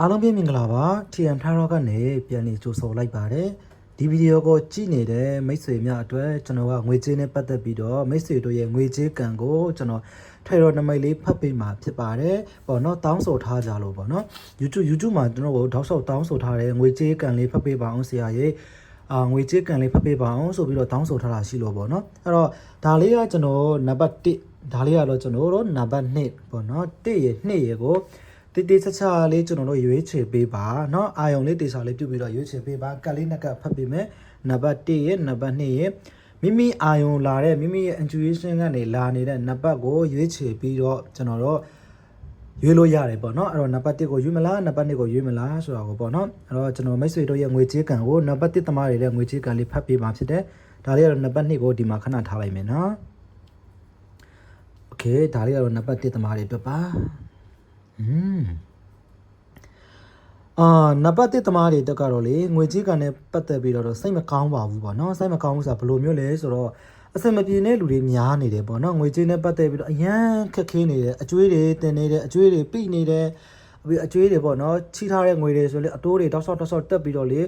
အားလုံးပြည့်မင်္ဂလာပါ TN ထားတော့ကနေပြန်နေကြိုဆိုလိုက်ပါတယ်ဒီဗီဒီယိုကိုကြည့်နေတဲ့မိတ်ဆွေများအတွက်ကျွန်တော်ကငွေကြေးနဲ့ပတ်သက်ပြီးတော့မိတ်ဆွေတို့ရဲ့ငွေကြေးကံကိုကျွန်တော်ထွေတော်နမိတ်လေးဖတ်ပေးမှာဖြစ်ပါတယ်ပေါ့နော်တောင်းဆိုထားကြလို့ပေါ့နော် YouTube YouTube မှာကျွန်တော်ကိုတောက်လျှောက်တောင်းဆိုထားတဲ့ငွေကြေးကံလေးဖတ်ပေးပါအောင်ဆရာရဲ့အာငွေကြေးကံလေးဖတ်ပေးပါအောင်ဆိုပြီးတော့တောင်းဆိုထားတာရှိလို့ပေါ့နော်အဲ့တော့ဒါလေးကကျွန်တော်နံပါတ်1ဒါလေးကတော့ကျွန်တော်တို့နံပါတ်2ပေါ့နော်1ရ2ရကို တေးတေးချာချာလေးကျွန်တော်တို့ရွေးချယ်ပေးပါเนาะအာယုံလေးတေချာလေးပြုတ်ပြီးတော့ရွေးချယ်ပေးပါကတ်လေးနှစ်ကတ်ဖတ်ပေးမယ်နံပါတ်1ရဲ့နံပါတ်2ရဲ့မိမိအာယုံလာတဲ့မိမိရဲ့ intuition ကနေလာနေတဲ့နံပါတ်ကိုရွေးချယ်ပြီးတော့ကျွန်တော်တို့ရွေးလို့ရတယ်ပေါ့เนาะအဲ့တော့နံပါတ်1ကိုရွေးမလားနံပါတ်2ကိုရွေးမလားဆိုတာကိုပေါ့เนาะအဲ့တော့ကျွန်တော်မိတ်ဆွေတို့ရဲ့ငွေကြေးကံကိုနံပါတ်1သမားတွေရဲ့ငွေကြေးကံလေးဖတ်ပေးပါဖြစ်တယ်ဒါလေးကတော့နံပါတ်2ကိုဒီမှာခဏထားလိုက်မယ်เนาะโอเคဒါလေးကတော့နံပါတ်1သမားတွေအတွက်ပါ อืมအာနံပါတ်1သမားတွေတက်ကတော့လေငွေကြေးကံနဲ့ပတ်သက်ပြီးတော့စိတ်မကောင်းပါဘူးပေါ့နော်စိတ်မကောင်းဘူးဆိုတာဘယ်လိုမျိုးလဲဆိုတော့အစင်မပြေတဲ့လူတွေများနေတယ်ပေါ့နော်ငွေကြေးနဲ့ပတ်သက်ပြီးတော့အရန်ခက်ခဲနေတယ်အကျွေးတွေတင်နေတယ်အကျွေးတွေပိနေတယ်ပြီးအကျွေးတွေပေါ့နော်ချီထားတဲ့ငွေတွေဆိုလေအတိုးတွေတောက်ဆော့တောက်ဆော့တက်ပြီးတော့လေ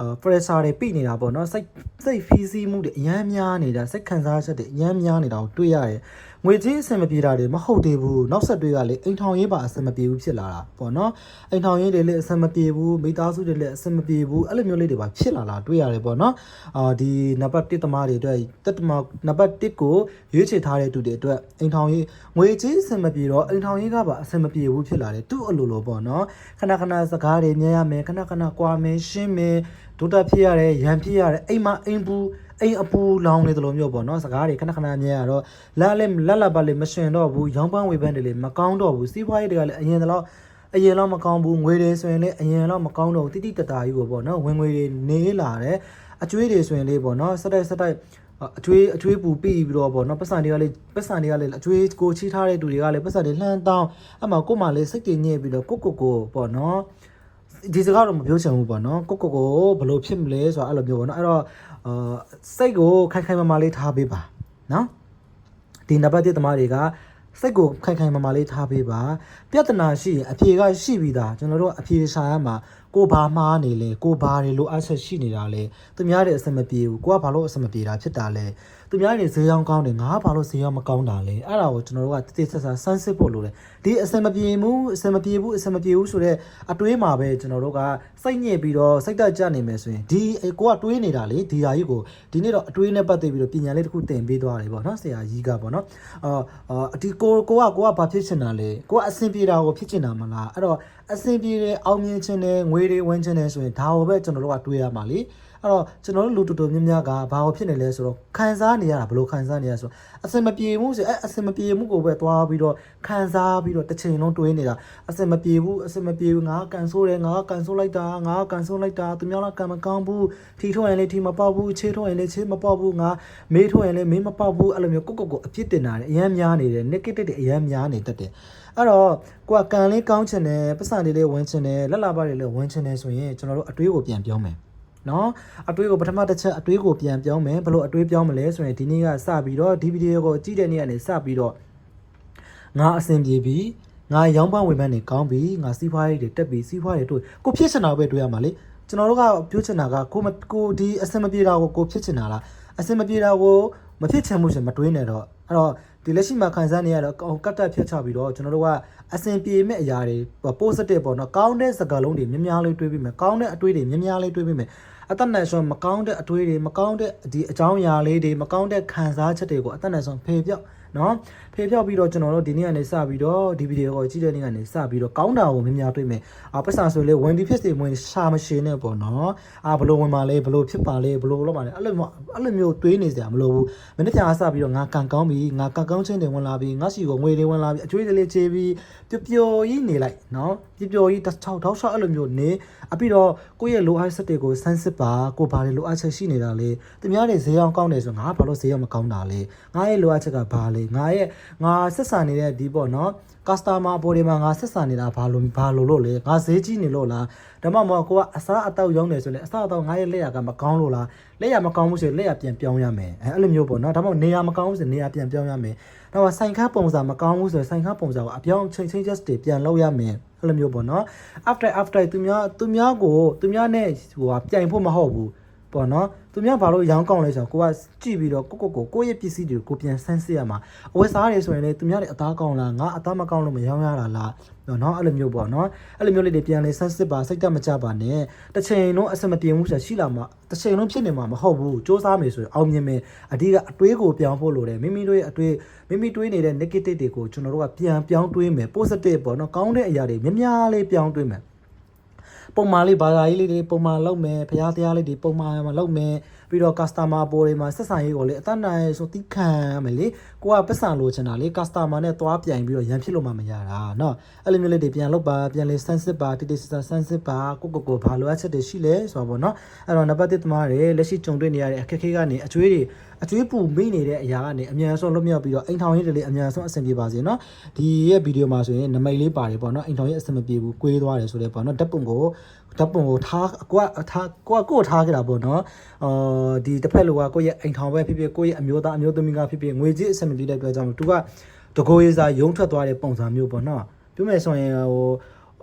အာ pressure တွေပိနေတာပေါ့နော်စိတ်စိတ်ဖီးစီးမှုတွေအရန်များနေတာစိတ်ခံစားချက်တွေအရန်များနေတာကိုတွေ့ရတယ် ငွေကြေးအဆင်မပြေတာတွေမဟုတ်သေးဘူးနောက်ဆက်တွေကလေအိမ်ထောင်ရေးပါအဆင်မပြေဘူးဖြစ်လာတာပေါ့နော်အိမ်ထောင်ရေးတွေလည်းအဆင်မပြေဘူးမိသားစုတွေလည်းအဆင်မပြေဘူးအဲ့လိုမျိုးလေးတွေပါဖြစ်လာတာတွေ့ရတယ်ပေါ့နော်အာဒီနံပါတ်1သမားတွေအတွက်တက်တမနံပါတ်1ကိုရွေးချယ်ထားတဲ့သူတွေအတွက်အိမ်ထောင်ရေးငွေကြေးအဆင်မပြေတော့အိမ်ထောင်ရေးကပါအဆင်မပြေဘူးဖြစ်လာတယ်သူ့အလိုလိုပေါ့နော်ခဏခဏစကားတွေမြင်ရမယ်ခဏခဏကြွားမယ်ရှင်းမယ် ဒုတက်ဖြစ်ရတယ်ရန်ဖြစ်ရတယ်အိမ်မှာအိမ်ဘူးအိမ်အပူလောင်နေတယ်လို့မျိုးပေါ့နော်စကားတွေခဏခဏမြင်ရတော့လက်လည်းလက်လက်ပါလေမရှင်တော့ဘူးရောင်းပန်းဝေပန်းတွေလည်းမကောင်းတော့ဘူးစီးပွားရေးတွေကလည်းအရင်တော့အရင်တော့မကောင်းဘူးငွေတွေဆိုရင်လည်းအရင်တော့မကောင်းတော့ဘူးတိတိတတာကြီးကိုပေါ့နော်ဝင်ငွေတွေနေလာတယ်အကျွေးတွေဆိုရင်လေးပေါ့နော်စက်တိုက်စက်တိုက်အကျွေးအကျွေးပူပြီးပြီးတော့ပေါ့နော်ပတ်စံတွေကလည်းပတ်စံတွေကလည်းအကျွေးကိုချီထားတဲ့သူတွေကလည်းပတ်စံတွေလှမ်းတောင်းအမှကို့မှလည်းစိတ်တည်ညစ်ပြီးတော့ကိုကိုကိုပေါ့နော် ဒီစကားတော့မပြောချင်ဘူးပေါ့နော်ကိုကိုကိုဘယ်လိုဖြစ်မလဲဆိုတာအဲ့လိုပြောပေါ့နော်အဲ့တော့အာစိတ်ကိုခိုင်ခိုင်မာမာလေးထားပေးပါနော်ဒီနံပါတ်1သမားတွေကစိတ်ကိုခိုင်ခိုင်မာမာလေးထားပေးပါ ပြဿနာရှိရင်အဖြေကရှိပြီးသားကျွန်တော်တို့အဖြေရှာရမှာကိုဘာမှားနေလဲကိုဘာတွေလိုအပ်ချက်ရှိနေတာလဲသူများတွေအဆင်မပြေဘူးကိုကဘာလို့အဆင်မပြေတာဖြစ်တာလဲသူများတွေဈေးရောင်းကောင်းတယ်ငါကဘာလို့ဈေးရောင်းမကောင်းတာလဲအဲ့ဒါကိုကျွန်တော်တို့ကတိတိကျကျစမ်းစစ်ဖို့လိုတယ်ဒီအဆင်မပြေဘူးအဆင်မပြေဘူးအဆင်မပြေဘူးဆိုတော့အတွေးမှာပဲကျွန်တော်တို့ကစိတ်ညစ်ပြီးတော့စိတ်တက်ကြနေမယ်ဆိုရင်ဒီကိုကတွေးနေတာလေဒီဟာကြီးကိုဒီနေ့တော့အတွေးနဲ့ပတ်သက်ပြီးတော့ပညာလေးတစ်ခုသင်ပေးသွားတယ်ပေါ့နော်ဆရာကြီးကပေါ့နော်အာအာဒီကိုကိုကကိုကဘာဖြစ်ချင်တာလဲကိုကအဆင်ပြေတာကိုဖြစ်ချင်တာမလားအဲ့တော့အဆင်ပြေတယ်အောင်မြင်ချင်တယ်ငွေတွေဝင်ချင်တယ်ဆိုရင်ဒါကိုပဲကျွန်တော်တို့ကတွေးရမှာလေအဲ့တော့ကျွန်တော်တို့လူတူတူများများကဘာကိုဖြစ်နေလဲဆိုတော့ခံစားနေရတာဘယ်လိုခံစားနေရဆိုတော့အစင်မပြေမှုဆိုအဲ့အစင်မပြေမှုကိုပဲသွားပြီးတော့ခံစားပြီးတော့တစ်ချိန်လုံးတွေးနေတာအစင်မပြေဘူးအစင်မပြေဘူးငါကန်ဆိုးတယ်ငါကန်ဆိုးလိုက်တာငါကန်ဆိုးလိုက်တာသူများကကန်မကောင်းဘူးထီထုတ်ရင်လည်းထီမပေါက်ဘူးချေးထုတ်ရင်လည်းချေးမပေါက်ဘူးငါမေးထုတ်ရင်လည်းမေးမပေါက်ဘူးအဲ့လိုမျိုးကိုကိုကိုအပြစ်တင်တာတယ်အရန်များနေတယ် negative တွေအရန်များနေတတ်တယ် အဲ့တော့ကိုကကန်လေးကောင်းချင်တယ်ပတ်စံလေးလေးဝင်ချင်တယ်လက်လာပါလေးလေးဝင်ချင်တယ်ဆိုရင်ကျွန်တော်တို့အတွေးကိုပြန်ပြောမယ်နော်အတွေးကိုပထမတစ်ချက်အတွေးကိုပြန်ပြောင်းမယ်ဘယ်လိုအတွေးပြောင်းမလဲဆိုရင်ဒီနေ့ကစပြီးတော့ဒီဗီဒီယိုကိုကြည့်တဲ့နေ့ကနေစပြီးတော့ငါအဆင်ပြေပြီငါရောင်းပန်းဝေပန်းနေကောင်းပြီငါစီးပွားရေးတွေတက်ပြီစီးပွားရေးတွေကိုဖြစ်ချင်တာပဲတွေးရမှာလေကျွန်တော်တို့ကပြောချင်တာကကိုမကိုဒီအဆင်မပြေတာကိုကိုဖြစ်ချင်တာလားအဆင်မပြေတာကိုမဖြစ်ချင်မှုရှင်မတွေးနဲ့တော့အဲ့တော့ ဒီလက်ရှိမှာခံစားနေရတော့ကတ်တက်ဖြတ်ချပြီးတော့ကျွန်တော်တို့ကအဆင်ပြေမဲ့အရာတွေ positive ပေါ့နော်ကောင်းတဲ့စကားလုံးတွေများများလေးတွေးပြီးမယ်ကောင်းတဲ့အတွေးတွေများများလေးတွေးပြီးမယ်အသက်နဲ့ဆိုမကောင်းတဲ့အတွေးတွေမကောင်းတဲ့ဒီအကြောင်းအရာလေးတွေမကောင်းတဲ့ခံစားချက်တွေကိုအသက်နဲ့ဆိုဖေပြောက် နော်ဖေပြောက်ပြီးတော့ကျွန်တော်တို့ဒီနေ့ကနေစပြီးတော့ဒီဗီဒီယိုကိုကြည့်တဲ့နေ့ကနေစပြီးတော့ကောင်းတာကိုများများတွေးမယ်အာပတ်စာဆိုလေဝင်ဒီဖြစ်စီဝင်ရှာမရှိနဲ့ပေါ့နော်အာဘလို့ဝင်ပါလဲဘလို့ဖြစ်ပါလဲဘလို့လောက်ပါလဲအဲ့လိုအဲ့လိုမျိုးတွေးနေစရာမလိုဘူးမနေ့ကစပြီးတော့ငါကန်ကောင်းပြီငါကန်ကောင်းချင်းတွေဝင်လာပြီငါစီကိုငွေတွေဝင်လာပြီအကျွေးတွေလေးချေးပြီးပျော်ပျော်ကြီးနေလိုက်နော်ပျော်ပျော်ကြီးတစ်ချောက်ထောက်ချောက်အဲ့လိုမျိုးနေအပြီးတော့ကိုယ့်ရဲ့လိုအပ်ချက်တွေကိုစမ်းစစ်ပါကိုဘာတွေလိုအပ်ချက်ရှိနေတာလဲသူများတွေဈေးအောင်ကောင်းတယ်ဆိုငါဘာလို့ဈေးအောင်မကောင်းတာလဲငါရဲ့လိုအပ်ချက်ကဘာလဲငါရဲ့ငါဆက်ဆံနေတဲ့ဒီပေါ့နော် customer အပေါ်တွေမှာငါဆက်ဆံနေတာဘာလို့ဘာလို့လို့လဲငါဈေးကြီးနေလို့လားဒါမှမဟုတ်ကိုကအစားအသောက်ရောင်းနေဆိုရင်အစားအသောက်ငါရဲ့လက်ရကမကောင်းလို့လားလက်ရမကောင်းဘူးဆိုရင်လက်ရပြန်ပြောင်းရမယ်အဲအဲ့လိုမျိုးပေါ့နော်ဒါမှမဟုတ်နေရာမကောင်းဘူးဆိုရင်နေရာပြန်ပြောင်းရမယ်ဒါမှဆိုင်ခါပုံစံမကောင်းဘူးဆိုရင်ဆိုင်ခါပုံစံကိုအပြောင်း change changes တွေပြန်လုပ်ရမယ်အဲ့လိုမျိုးပေါ့နော် after after သူများသူများကိုသူများနဲ့ဟိုဟာပြိုင်ဖို့မဟုတ်ဘူး ပေါ့နော်သူများဘာလို့ရောင်းကောင်းလဲဆိုတော့ကိုကကြည့်ပြီးတော့ကိုကိုကိုကိုယ့်ရဲ့ပစ္စည်းတွေကိုပြန်ဆန်းစစ်ရမှာအဝတ်စားတွေဆိုရင်လေသူများတွေအသားကောင်းလားငါအသားမကောင်းလို့မရောင်းရတာလားနော်အဲ့လိုမျိုးပေါ့နော်အဲ့လိုမျိုးလေးတွေပြန်လေဆန်းစစ်ပါစိတ်တက်မကြပါနဲ့တစ်ချိန်လုံးအစမပြေဘူးဆိုရှိလာမှာတစ်ချိန်လုံးဖြစ်နေမှာမဟုတ်ဘူးစူးစမ်းမယ်ဆိုရင်အောင်မြင်မယ်အဓိကအတွေးကိုပြောင်းဖို့လိုတယ်မိမိတို့ရဲ့အတွေးမိမိတွေးနေတဲ့ negative တွေကိုကျွန်တော်တို့ကပြန်ပြောင်းတွေးမယ် positive ပေါ့နော်ကောင်းတဲ့အရာတွေများများလေးပြောင်းတွေးမယ် ပုံမှန်လေးဘာသာရေးလေးတွေပုံမှန်လုပ်မယ်ဖျားတရားလေးတွေပုံမှန်မှာလုပ်မယ်ပြီးတော့ customer ပေါ်တွေမှာဆက်ဆံရေးကိုလေအတတ်နိုင်ဆိုတိခံမယ်လေကိုကပတ်စံလိုချင်တာလေ customer နဲ့သွားပြိုင်ပြီးတော့ရန်ဖြစ်လို့မှမရတာเนาะအဲ့လိုမျိုးလေးတွေပြန်လုပ်ပါပြန်လေးဆန်းစစ်ပါတိတိစစဆန်းစစ်ပါကိုကိုကိုဘာလိုအပ်ချက်တွေရှိလဲဆိုတော့ဗောနော်အဲ့တော့နံပါတ်1သမားတွေလက်ရှိကြုံတွေ့နေရတဲ့အခက်အခဲကနေအကျွေးတွေ အကျွေးပူမိနေတဲ့အရာကနေအမြန်ဆုံးလွတ်မြောက်ပြီးတော့အိမ်ထောင်ရေးတလေးအမြန်ဆုံးအဆင်ပြေပါစေနော်ဒီရဲ့ဗီဒီယိုမှာဆိုရင်နမိတ်လေးပါတယ်ပေါ့နော်အိမ်ထောင်ရေးအဆင်မပြေဘူးကွေးသွားတယ်ဆိုလဲပေါ့နော်ဓာတ်ပုံကိုဓာတ်ပုံကိုထားကိုကထားကိုကကိုထားခဲ့တာပေါ့နော်အော်ဒီတစ်ဖက်လိုကကိုရဲ့အိမ်ထောင်ပဲဖြစ်ဖြစ်ကိုရဲ့အမျိုးသားအမျိုးသမီးကဖြစ်ဖြစ်ငွေကြေးအဆင်မပြေတဲ့အတွက်ကြောင့်သူကတကိုရေးစာရုံးထွက်သွားတဲ့ပုံစံမျိုးပေါ့နော်ပြောမယ်ဆိုရင်ဟို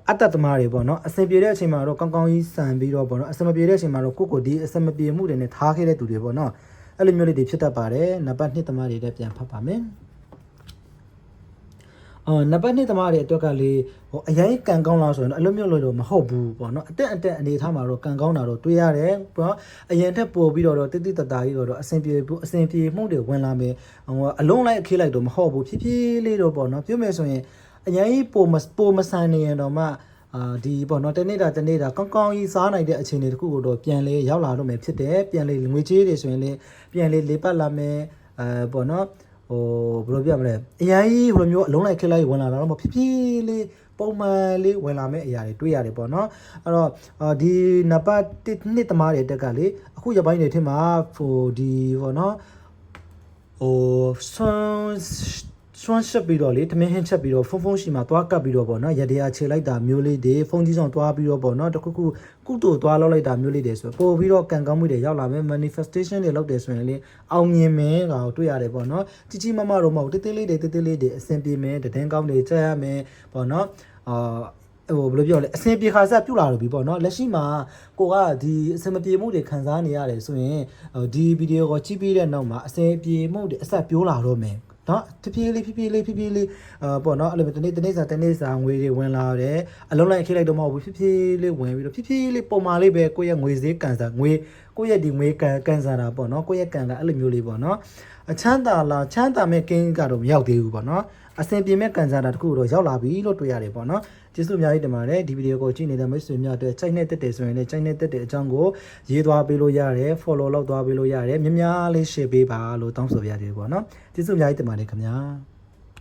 အတ္တသမားတွေပေါ့နော်အဆင်ပြေတဲ့အချိန်မှာတော့ကောင်းကောင်းကြီးစံပြီးတော့ပေါ့နော်အဆင်မပြေတဲ့အချိန်မှာတော့ကိုကိုဒီအဆင်မပြေမှုတွေနဲ့ထားခဲ့တဲ့သူတွေပေါ့နော် အဲ့လိုမျိုးလေးတွေဖြစ်တတ်ပါတယ်နံပါတ်1သမားတွေလည်းပြန်ဖတ်ပါမယ်အော်နံပါတ်2သမားတွေအတွက်ကလေဟိုအရင်ကံကောင်းလားဆိုရင်တော့အလိုမျိုးလို့တော့မဟုတ်ဘူးပေါ့နော်အတက်အတက်အနေထားမှာတော့ကံကောင်းတာတော့တွေးရတယ်ပေါ့အရင်ထက်ပိုပြီးတော့တိတိတတကြီးတော့အဆင်ပြေဘူးအဆင်ပြေမှုတွေဝင်လာမယ်ဟိုအလုံးလိုက်ခေးလိုက်တော့မဟုတ်ဘူးဖြည်းဖြည်းလေးတော့ပေါ့နော်ပြောမယ်ဆိုရင်အရင်ပိုမပိုမဆန်နေရင်တော့မှ အာဒီပေါ့နော်တနေ့တာတနေ့တာကောင်းကောင်းကြီးစားနိုင်တဲ့အခြေအနေတစ်ခုကိုတော့ပြန်လေရောက်လာတော့မယ်ဖြစ်တယ်ပြန်လေငွေကြေးတွေဆိုရင်လေပြန်လေလေပတ်လာမယ်အဲပေါ့နော်ဟိုဘယ်လိုပြမလဲအရင်ကြီးဘယ်လိုမျိုးအလုံးလိုက်ခက်လိုက်ဝင်လာတာတော့မဖြစ်ဖြစ်လေးပုံမှန်လေးဝင်လာမယ့်အရာတွေတွေ့ရတယ်ပေါ့နော်အဲ့တော့အာဒီနံပါတ်1နှစ်သမားတွေတက်ကလေအခုရပိုင်းတွေထင်မှာဟိုဒီပေါ့နော်ဟိုဆွမ်း ဆွမ်းချက်ပြီးတော့လေထမင်းဟင်းချက်ပြီးတော့ဖုန်းဖုန်းရှိမှာသွားကပ်ပြီးတော့ပေါ့နော်ရတရားခြေလိုက်တာမျိုးလေးတွေဖုန်းကြီးဆောင်သွားပြီးတော့ပေါ့နော်တခုခုကုတူသွားလောက်လိုက်တာမျိုးလေးတွေဆိုပို့ပြီးတော့ကံကောင်းမှုတွေရောက်လာမယ် manifestation တွေလုပ်တယ်ဆိုရင်လေအောင်မြင်မယ်ကတွေ့ရတယ်ပေါ့နော်ကြီးကြီးမားမားတော့မဟုတ်တေးသေးလေးတွေတေးသေးလေးတွေအဆင်ပြေမယ်တည်င်းကောင်းတွေချက်ရမယ်ပေါ့နော်အာဟိုဘယ်လိုပြောလဲအစင်ပြေခါဆက်ပြုတ်လာတော့ပြီပေါ့နော်လက်ရှိမှာကိုကဒီအစင်မပြေမှုတွေခံစားနေရတယ်ဆိုရင်ဒီဗီဒီယိုကိုကြည့်ပြီးတဲ့နောက်မှာအစင်ပြေမှုတွေအဆက်ပြိုးလာတော့မယ် နော်တဖြည်းလေးဖြည်းဖြည်းလေးဖြည်းဖြည်းလေးအာပေါ့နော်အဲ့လိုတနေ့တနေ့စာတနေ့စာငွေတွေဝင်လာတယ်အလုံးလိုက်ခိလိုက်တော့မဟုတ်ဘူးဖြည်းဖြည်းလေးဝင်ပြီးတော့ဖြည်းဖြည်းလေးပုံမှန်လေးပဲကိုယ့်ရဲ့ငွေစည်းကန်စားငွေကိုယ့်ရဲ့ဒီငွေကန်ကန်စားတာပေါ့နော်ကိုယ့်ရဲ့ကန်ကအဲ့လိုမျိုးလေးပေါ့နော် အချမ်းသာလားချမ်းသာမဲ့ကင်းကတော့မရောက်သေးဘူးပေါ့နော်အဆင်ပြေမဲ့ကန်စားတာတခုတော့ရောက်လာပြီလို့တွေ့ရတယ်ပေါ့နော်ကျေးဇူးအများကြီးတင်ပါတယ်ဒီဗီဒီယိုကိုကြည့်နေတဲ့မိတ်ဆွေများအတွက်ချိန်နဲ့တက်တယ်ဆိုရင်လည်းချိန်နဲ့တက်တဲ့အကြောင်းကိုရေးသွားပေးလို့ရတယ် follow လုပ်သွားပေးလို့ရတယ်များများလေး share ပေးပါလို့တောင်းဆိုပါရစေပေါ့နော်ကျေးဇူးအများကြီးတင်ပါတယ်ခင်ဗျာ